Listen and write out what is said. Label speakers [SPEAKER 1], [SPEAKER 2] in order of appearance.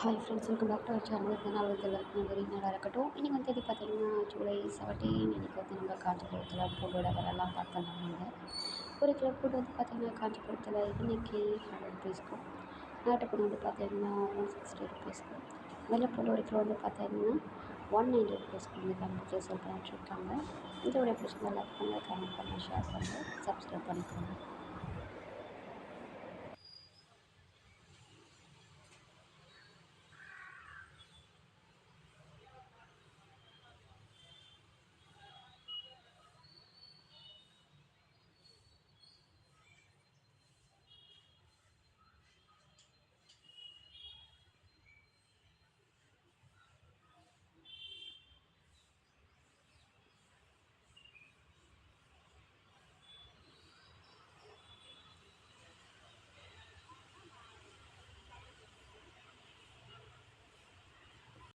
[SPEAKER 1] Hi friends welcome back to our channel இந்த நாள் வந்து எல்லாருக்கும் நல்லா இருக்கட்டும் இன்றைக்கி வந்து தேதி பார்த்தீங்கன்னா ஜூலை செவன்டீன் இன்றைக்கி வந்து நம்ம காஞ்சிபுரத்தில் பூண்டோட விலைலாம் பார்த்துருந்தாங்க ஒரு கிலோ பூண்டு வந்து பார்த்திங்கன்னா காஞ்சிபுரத்தில் இன்றைக்கி ஹண்ட்ரட் ருபீஸ்க்கும் நாட்டுப்பூண்டு வந்து பார்த்திங்கன்னா ஒன் சிக்ஸ்டி ருபீஸ்க்கும் வெள்ளைப்பூண்டு ஒரு கிலோ வந்து பார்த்திங்கன்னா ஒன் நைன்டி ருபீஸ்க்கு வந்து கம்பெனி சேல் பண்ணிட்டுருக்காங்க இந்த ஒரு பிடிச்சிருந்தா லைக் பண்ணுங்கள் கமெண்ட் பண்ணுங்கள் ஷேர் பண்ணுங்கள் சப்ஸ்கிரைப் பண்ணிக்கோங்க.